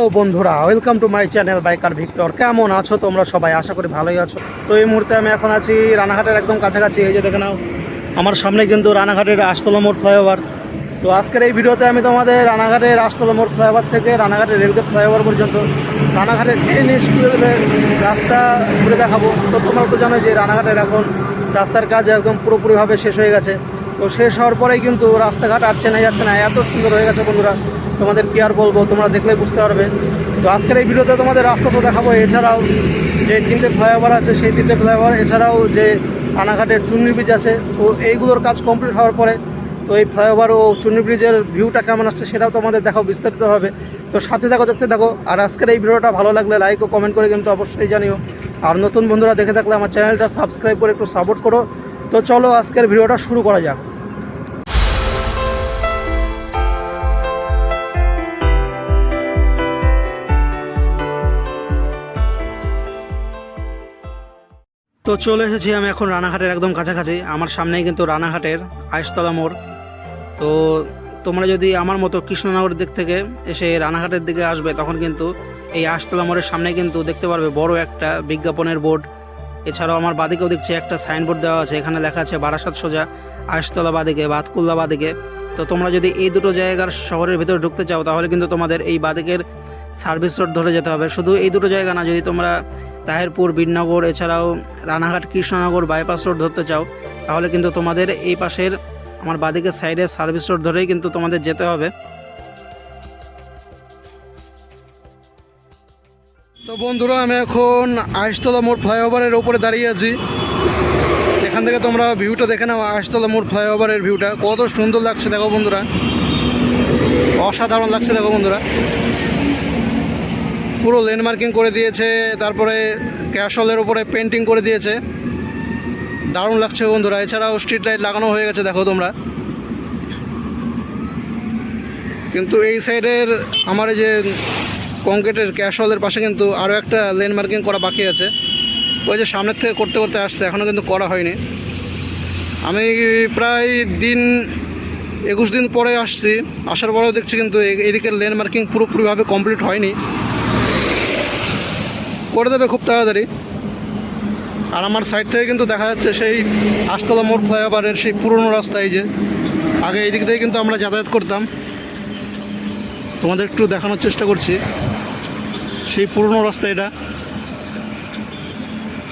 Hello বন্ধুরা welcome to my channel biker Victor কেমন আছো তোমরা সবাই? আশা করি ভালোই আছো। তো এই মুহূর্তে আমি এখন আছি রানাঘাটের একদম কাছাকাছি, এই যে দেখে নাও, আমার সামনে কিন্তু রানাঘাটের আস্তলা মোড় ফ্লাইওভার। তো আজকের এই ভিডিওতে আমি তোমাদের রানাঘাটের আস্তলা মোড় ফ্লাইওভার থেকে রানাঘাটের রেলগেট ফ্লাইওভার পর্যন্ত রানাঘাটের এন রাস্তা ঘুরে দেখাবো। তো তোমরা তো জানো যে রানাঘাটের এখন রাস্তার কাজ একদম পুরোপুরিভাবে শেষ হয়ে গেছে। তো শেষ হওয়ার পরেই কিন্তু রাস্তাঘাট আর চেনা যাচ্ছে না। এত সুন্দর হয়ে গেছে বন্ধুরা। তোমাদের কি আর বলব, তোমরা দেখলে বুঝতে পারবে। তো আজকের এই ভিডিওতে তোমাদের রাস্তা তো দেখাবো, এছাড়াও যে তিনটে ফ্লাইওভার আছে, সেই তিনটে ফ্লাইওভার, এছাড়াও যে রানাঘাটের চুন্নি ব্রিজ আছে, তো এইগুলোর কাজ কমপ্লিট হওয়ার পরে তো এই ফ্লাইওভার ও চুন্নি ব্রিজের ভিউটা কেমন আসছে সেটাও তোমাদের দেখাও বিস্তারিত হবে তো সাথে দেখো দেখতে দেখো আর আজকের এই ভিডিওটা ভালো লাগলে লাইক ও কমেন্ট করে কিন্তু অবশ্যই জানিও। আর নতুন বন্ধুরা দেখে থাকলে আমার চ্যানেলটা সাবস্ক্রাইব করে একটু সাপোর্ট করো। তো চলো আজকের ভিডিওটা শুরু করা যাক। তো চলে এসেছি আমি এখন রানাঘাটের একদম কাছাকাছি। আমার সামনেই কিন্তু রানাঘাটের আয়েশতলা মোড়। তো তোমরা যদি আমার মতো কৃষ্ণনগরের দিক থেকে এসে রানাঘাটের দিকে আসবে, তখন কিন্তু এই আশতলা মোড়ের সামনে কিন্তু দেখতে পারবে বড় একটা বিজ্ঞাপনের বোর্ড। এছাড়াও আমার বাদিকেও দেখছি একটা সাইনবোর্ড দেওয়া আছে, এখানে লেখা আছে বারাসাত সোজা আশতলা বাদিকে বাতকুল্লা বাদিকে। তো তোমরা যদি এই দুটো জায়গার শহরের ভিতরে ঢুকতে চাও, তাহলে কিন্তু তোমাদের এই বাদিকের সার্ভিস রোড ধরে যেতে হবে। শুধু এই দুটো জায়গা না, যদি তোমরা তাহেরপুর বীরনগর এছাড়াও রানাঘাট, কৃষ্ণনগর বাইপাস রোড ধরতে চাও, তাহলে কিন্তু তোমাদের এই পাশের আমার বাদিকের সাইডে সার্ভিস রোড ধরেই কিন্তু তোমাদের যেতে হবে। তো বন্ধুরা, আমি এখন আইসতলা মোড় ফ্লাইওভারের ওপরে দাঁড়িয়ে আছি। এখান থেকে তোমরা ভিউটা দেখে নাও, আইসতলা মোড় ফ্লাইওভারের ভিউটা কত সুন্দর লাগছে, দেখো বন্ধুরা। অসাধারণ লাগছে, দেখো বন্ধুরা। পুরো লেন মার্কিং করে দিয়েছে, তারপরে ক্যাশলের ওপরে পেন্টিং করে দিয়েছে। দারুণ লাগছে বন্ধুরা, এছাড়াও স্ট্রিট লাইট লাগানো হয়ে গেছে, দেখো তোমরা। কিন্তু এই সাইডের আমার যে কংক্রিটের ক্যাশলের পাশে কিন্তু আরও একটা লেন মার্কিং করা বাকি আছে। ওই যে সামনের থেকে করতে করতে আসছে এখনও কিন্তু করা হয়নি। আমি প্রায় দিন, একুশ দিন পরে আসছি, আসার পরেও দেখছি কিন্তু এদিকের লেন মার্কিং পুরোপুরিভাবে কমপ্লিট হয়নি। করে দেবে খুব তাড়াতাড়ি। আর আমার সাইড থেকে কিন্তু দেখা যাচ্ছে সেই আশতলা মোড় ফ্লাইওভারের সেই পুরনো রাস্তায় যে। আগে এই দিক দিয়ে কিন্তু আমরা যাতায়াত করতাম। তোমাদের একটু দেখানোর চেষ্টা করছি। সেই পুরনো রাস্তা এটা।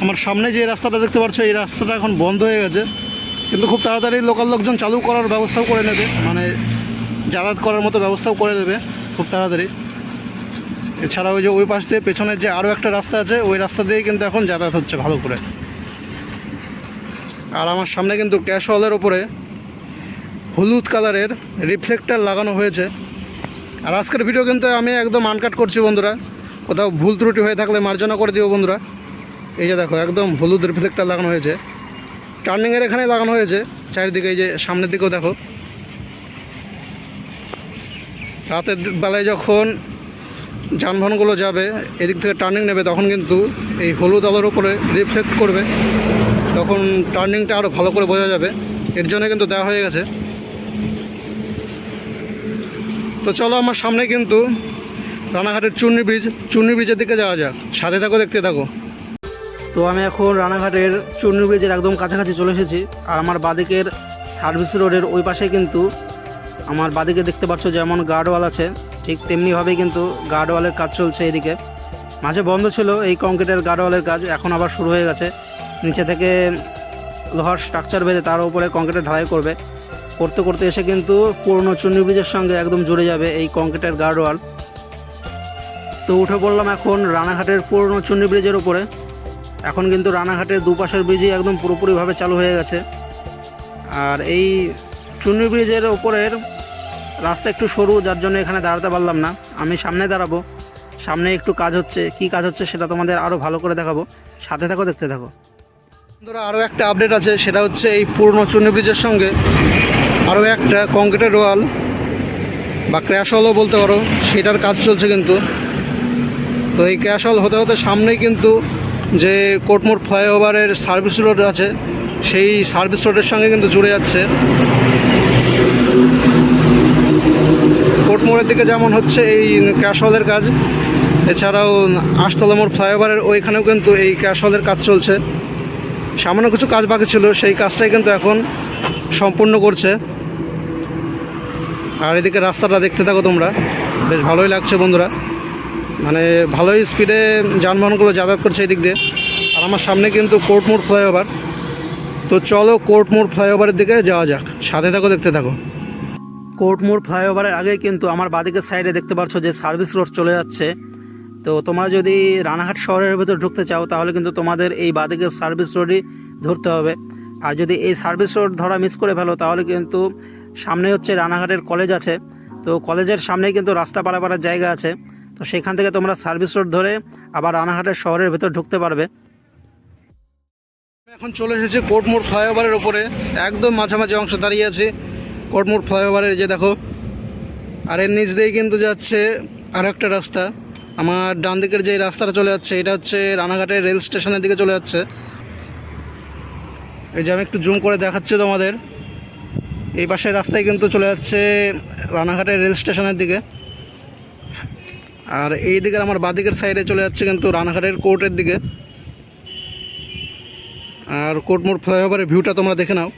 আমার সামনে যে রাস্তাটা দেখতে পাচ্ছ, এই রাস্তাটা এখন বন্ধ হয়ে গেছে। কিন্তু খুব তাড়াতাড়ি লোকাল লোকজন চালু করার ব্যবস্থাও করে নেবে। মানে যাতায়াত করার মতো ব্যবস্থাও করে দেবে খুব তাড়াতাড়ি। এছাড়া ওই যে ওই পাশ দিয়ে পেছনের যে আরও একটা রাস্তা আছে, ওই রাস্তা দিয়েই কিন্তু এখন যাতায়াত হচ্ছে ভালো করে। আর আমার সামনে কিন্তু ক্যাশ ওয়ালের ওপরে হলুদ কালারের রিফ্লেক্টার লাগানো হয়েছে। আর আজকের ভিডিও কিন্তু আমি একদম আনকাট করছি বন্ধুরা। কোথাও ভুল ত্রুটি হয়ে থাকলে মার্জনা করে দিও বন্ধুরা। এই যে দেখো, একদম হলুদ রিফ্লেক্টার লাগানো হয়েছে। টার্নিংয়ের এখানে লাগানো হয়েছে। চারিদিকে এই যে সামনের দিকেও দেখো। রাতের বেলায় যখন যানবাহনগুলো যাবে, এদিক থেকে টার্নিং নেবে, তখন কিন্তু এই হলুদ আলোর উপরে রিফ্লেক্ট করবে। তখন টার্নিংটা আরও ভালো করে বোঝা যাবে। এর জন্য কিন্তু দেওয়া হয়ে গেছে। তো চলো আমার সামনে কিন্তু রানাঘাটের চুন্নি ব্রিজ চুন্নি ব্রিজের দিকে যাওয়া যাক। সাথে থাকো, দেখতে থাকো। তো আমি এখন রানাঘাটের চুন্নি ব্রিজের একদম কাছাকাছি চলে এসেছি। আর আমার বাদিকের সার্ভিস রোডের ওই পাশে কিন্তু আমার বাদিকে দেখতে পাচ্ছ যেমন গার্ডওয়াল আছে। ঠিক তেমনিভাবেই কিন্তু গার্ডওয়ালের কাজ চলছে এদিকে। মাঝে বন্ধ ছিল এই কংক্রিটের গার্ডওয়ালের কাজ, এখন আবার শুরু হয়ে গেছে। নিচে থেকে লোহার স্ট্রাকচার বেঁধে তার উপরে কংক্রিটের ঢালাই করবে। করতে করতে এসে কিন্তু পুরনো চুন্নি ব্রিজের সঙ্গে একদম জুড়ে যাবে এই কংক্রিটের গার্ডওয়াল তো উঠে পড়লাম এখন রানাঘাটের পুরনো চুন্নি ব্রিজের উপরে। এখন কিন্তু রানাঘাটের দুপাশের ব্রিজই একদম পুরোপুরিভাবে চালু হয়ে গেছে। আর এই চুন্নি ব্রিজের ওপরের রাস্তা একটু সরু, যার জন্য এখানে দাঁড়াতে পারলাম না। আমি সামনে দাঁড়াবো। সামনে একটু কাজ হচ্ছে। কি কাজ হচ্ছে সেটা তোমাদের আরও ভালো করে দেখাবো। সাথে থাকো, দেখতে থাকো। বন্ধুরা আরও একটা আপডেট আছে। সেটা হচ্ছে এই পুরনো চুন্নি ব্রিজের সঙ্গে আরও একটা কংক্রিটের ওয়াল বা ক্র্যাশ হলও বলতে পারো। সেটার কাজ চলছে কিন্তু। তো এই ক্র্যাশ হল হতে হতে সামনেই কিন্তু যে কোটমোড় ফ্লাইওভারের সার্ভিস রোড আছে, সেই সার্ভিস রোডের সঙ্গে কিন্তু জুড়ে যাচ্ছে। উপরের দিকে যেমন হচ্ছে এই ক্যাশ হলের কাজ, এছাড়াও আশতলা মোড় ফ্লাইওভারের ওইখানেও কিন্তু এই ক্যাশ হলের কাজ চলছে। সামান্য কিছু কাজ বাকি ছিল, সেই কাজটাই কিন্তু এখন সম্পূর্ণ করছে। আর এদিকে রাস্তাটা দেখতে থাকো তোমরা, বেশ ভালোই লাগছে বন্ধুরা। মানে ভালোই স্পিডে যানবাহনগুলো যাতায়াত করছে এই দিক দিয়ে। আর আমার সামনে কিন্তু কোর্ট মোড় ফ্লাইওভার। তো চলো কোর্ট মোড় ফ্লাইওভারের দিকে যাওয়া যাক। সাথে থাকো, দেখতে থাকো। কোর্ট মোড় ফ্লাইওভারের আগে কিন্তু আমার বাদিকের সাইডে দেখতে পাচ্ছ যে সার্ভিস রোড চলে যাচ্ছে। তো তোমরা যদি রানাঘাট শহরের ভেতর ঢুকতে চাও, তাহলে কিন্তু তোমাদের এই বাদিকের সার্ভিস রোডই ধরতে হবে। আর যদি এই সার্ভিস রোড ধরা মিস করে ফেলো, তাহলে কিন্তু সামনে হচ্ছে রানাঘাটের কলেজ আছে। তো কলেজের সামনেই কিন্তু রাস্তা পারাপাড়ার জায়গা আছে। তো সেখান থেকে তোমরা সার্ভিস রোড ধরে আবার রানাঘাটের শহরের ভেতর ঢুকতে পারবে। এখন চলে এসেছি কোর্টমোড় ফ্লাইওভারের ওপরে একদম মাঝামাঝি অংশ দাঁড়িয়ে আছে। কোর্টমোড় ফ্লাইওভারের যে দেখো, আর এর নিচ দিয়েই কিন্তু যাচ্ছে আর একটা রাস্তা। আমার ডান দিকের যে রাস্তাটা চলে যাচ্ছে, এটা হচ্ছে রানাঘাটের রেল স্টেশনের দিকে চলে যাচ্ছে। এই যে আমি একটু জুম করে দেখাচ্ছি তোমাদের। এই পাশের রাস্তায় কিন্তু চলে যাচ্ছে রানাঘাটের রেল স্টেশনের দিকে। আর এই দিকের আমার বাদিকের সাইডে চলে যাচ্ছে কিন্তু রানাঘাটের কোর্টের দিকে। আর কোর্টমোড় ফ্লাইওভারের ভিউটা তোমরা দেখে নাও।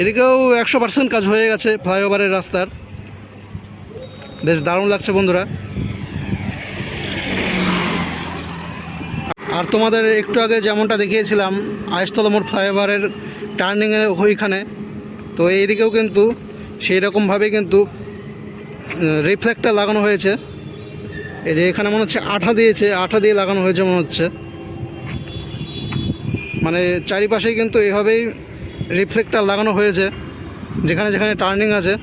এদিকেও একশো পার্সেন্ট কাজ হয়ে গেছে ফ্লাইওভারের রাস্তার। বেশ দারুণ লাগছে বন্ধুরা। আর তোমাদের একটু আগে যেমনটা দেখিয়েছিলাম আয়স্তলা মোড় ফ্লাইওভারের টার্নিংয়ের ওইখানে, তো এইদিকেও কিন্তু সেই রকমভাবে কিন্তু রিফ্লেক্টার লাগানো হয়েছে। এই যে এখানে মনে হচ্ছে আঠা দিয়েছে, আঠা দিয়ে লাগানো হয়েছে মনে হচ্ছে। মানে চারিপাশেই কিন্তু এভাবেই রিফ্লেক্টার লাগানো হয়েছে, যেখানে যেখানে টার্নিং আছে।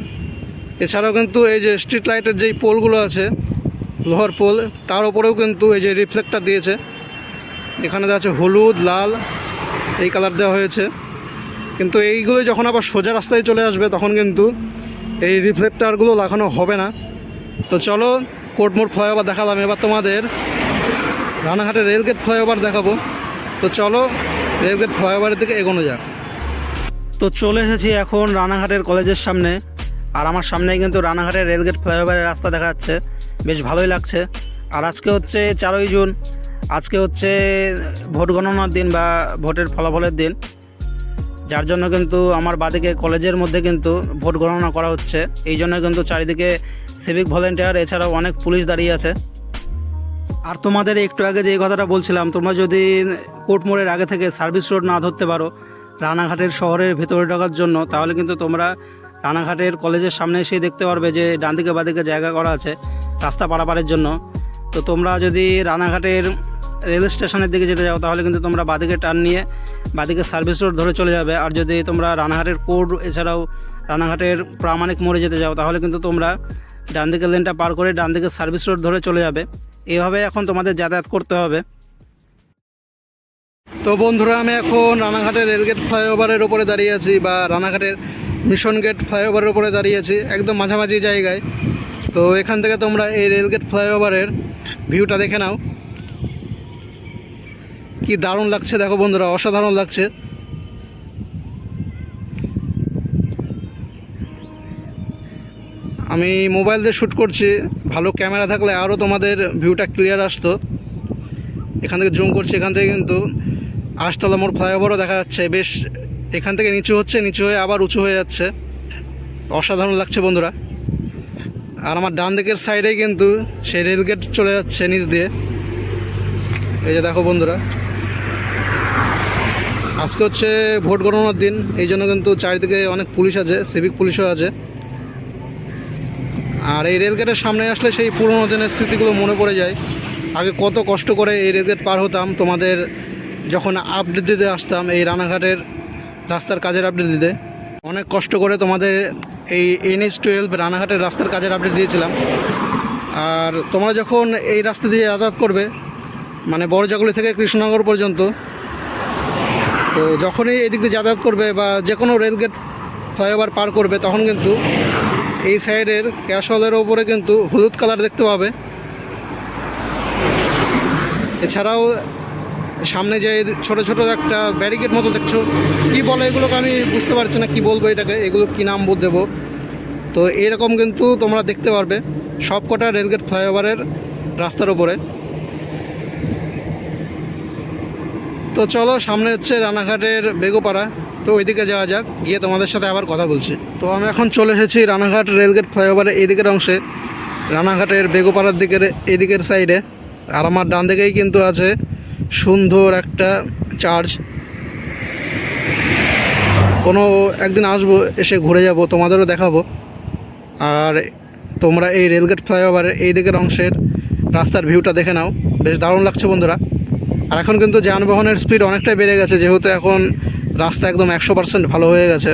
এছাড়াও কিন্তু এই যে স্ট্রিট লাইটের যেই পোলগুলো আছে, লোহার পোল তার উপরেও কিন্তু এই যে রিফ্লেক্টার দিয়েছে। এখানে দেওয়া আছে হলুদ, লাল, এই কালার দেওয়া হয়েছে। কিন্তু এইগুলো যখন আবার সোজা রাস্তায় চলে আসবে, তখন কিন্তু এই রিফ্লেক্টারগুলো লাগানো হবে না। তো চলো কোর্টমোড় ফ্লাইওভার দেখালাম। এবার তোমাদের রানাঘাটের রেলগেট ফ্লাইওভার দেখাবো। তো চলো রেলগেট ফ্লাইওভারের দিকে এগোনো যাক। তো চলে এসেছি এখন রানাঘাটের কলেজের সামনে। আর আমার সামনে কিন্তু রানাঘাটের রেলগেট ফ্লাইওভারের রাস্তা দেখা যাচ্ছে। বেশ ভালোই লাগছে। আর আজকে হচ্ছে চারই জুন। আজকে হচ্ছে ভোট গণনার দিন বা ভোটের ফলাফলের দিন। যার জন্য কিন্তু আমার বাদিকে কলেজের মধ্যে কিন্তু ভোট গণনা করা হচ্ছে। এই জন্য কিন্তু চারিদিকে সিভিক ভলেন্টিয়ার এছাড়াও অনেক পুলিশ দাঁড়িয়ে আছে। আর তোমাদের একটু আগে যে কথাটা বলছিলাম, তোমরা যদি কোর্ট মোড়ের আগে থেকে সার্ভিস রোড না ধরতে পারো রানাঘাটের শহরের ভেতরে ঢোকার জন্য, তাহলে কিন্তু তোমরা রানাঘাটের কলেজের সামনে এসেই দেখতে পারবে যে ডান দিকে বাদিকে জায়গা করা আছে রাস্তা পারাপারের জন্য। তো তোমরা যদি রানাঘাটের রেল স্টেশনের দিকে যেতে যাও, তাহলে কিন্তু তোমরা বাদিকে টার্ন নিয়ে বাদিকে সার্ভিস রোড ধরে চলে যাবে। আর যদি তোমরা রানাঘাটের কোর্ট এছাড়াও রানাঘাটের প্রামাণিক মোড়ে যেতে যাও, তাহলে কিন্তু তোমরা ডান দিকের লেনটা পার করে ডান দিকে সার্ভিস রোড ধরে চলে যাবে। এভাবে এখন তোমাদের যাতায়াত করতে হবে। তো বন্ধুরা, আমি এখন রানাঘাটের রেলগেট ফ্লাইওভারের ওপরে দাঁড়িয়ে আছি বা রানাঘাটের মিশন গেট ফ্লাইওভারের ওপরে দাঁড়িয়ে আছি, একদম মাঝামাঝি জায়গায়। তো এখান থেকে তোমরা এই রেলগেট ফ্লাইওভারের ভিউটা দেখে নাও। কি দারুণ লাগছে, দেখো বন্ধুরা, অসাধারণ লাগছে। আমি মোবাইল দিয়ে শ্যুট করছি, ভালো ক্যামেরা থাকলে আরও তোমাদের ভিউটা ক্লিয়ার আসতো। এখান থেকে জুম করছি, এখান থেকে কিন্তু আশতলা মোড় ফ্লাইওভারও দেখা যাচ্ছে। বেশ, এখান থেকে নিচু হচ্ছে, নিচু হয়ে আবার উঁচু হয়ে যাচ্ছে। অসাধারণ লাগছে বন্ধুরা। আর আমার ডান দিকের সাইডেই কিন্তু সেই রেলগেট চলে যাচ্ছে নিচ দিয়ে। এই যে দেখো বন্ধুরা। আজকে হচ্ছে ভোট গণনার দিন, এই জন্য কিন্তু চারিদিকে অনেক পুলিশ আছে, সিভিক পুলিশও আছে। আর এই রেলগেটের সামনে আসলে সেই পুরোনো দিনের স্মৃতিগুলো মনে পড়ে যায়। আগে কত কষ্ট করে এই রেলগেট পার হতাম, তোমাদের যখন আপডেট দিতে আসতাম এই রানাঘাটের রাস্তার কাজের আপডেট দিতে, অনেক কষ্ট করে তোমাদের এই এনএইচ টুয়েলভ রানাঘাটের রাস্তার কাজের আপডেট দিয়েছিলাম। আর তোমরা যখন এই রাস্তা দিয়ে যাতায়াত করবে মানে বড়জাগুলি থেকে কৃষ্ণনগর পর্যন্ত, তো যখনই এদিক দিয়ে যাতায়াত করবে বা যে কোনো রেলগেট ফ্লাইওভার পার করবে, তখন কিন্তু এই সাইডের ক্যাশওয়ালের ওপরে কিন্তু হলুদ কালার দেখতে পাবে। এছাড়াও সামনে যে ছোট ছোট একটা ব্যারিকেড মতো দেখছ, কি বলে এগুলোকে আমি বুঝতে পারছি না, কি বলব এটাকে এগুলো কি নাম দেবো। তো এরকম কিন্তু তোমরা দেখতে পারবে সব কটা রেলগেট ফ্লাইওভারের রাস্তার উপরে। তো চলো, সামনে হচ্ছে রানাঘাটের বেগোপাড়া, তো ওইদিকে যাওয়া যাক, গিয়ে তোমাদের সাথে আবার কথা বলছি। তো আমি এখন চলে এসেছি রানাঘাট রেলগেট ফ্লাইওভারের এদিকের অংশে, রানাঘাটের বেগোপাড়ার দিকের এদিকের সাইডে আর আমার ডান দিকেই কিন্তু আছে সুন্দর একটা চার্চ কোনো একদিন আসব, এসে ঘুরে যাব, তোমাদেরও দেখাবো। আর তোমরা এই রেলগেট ফ্লাইওভারের এই দিকের অংশের রাস্তার ভিউটা দেখে নাও। বেশ দারুণ লাগছে বন্ধুরা। আর এখন কিন্তু যানবাহনের স্পিড অনেকটাই বেড়ে গেছে, যেহেতু এখন রাস্তা একদম একশো পার্সেন্ট ভালো হয়ে গেছে।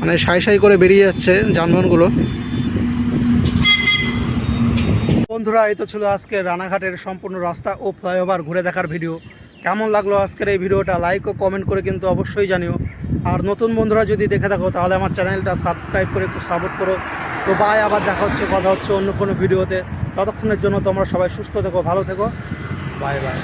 মানে সাই সাই করে বেরিয়ে যাচ্ছে যানবাহনগুলো। বন্ধুরা, এই তো ছিল আজকে রানাঘাটের সম্পূর্ণ রাস্তা ও ফ্লাইওভার ঘুরে দেখার ভিডিও। কেমন লাগল আজকের এই ভিডিওটা? লাইক ও কমেন্ট করে কিন্তু অবশ্যই জানিও। আর নতুন বন্ধুরা যদি দেখে থাকো, তাহলে আমার চ্যানেলটা সাবস্ক্রাইব করে একটু সাপোর্ট করো। তো বাই আবার দেখা হচ্ছে, কথা হচ্ছে অন্য কোনো ভিডিওতে। ততক্ষণের জন্য তোমরা সবাই সুস্থ থেকো, ভালো থেকো। Bye bye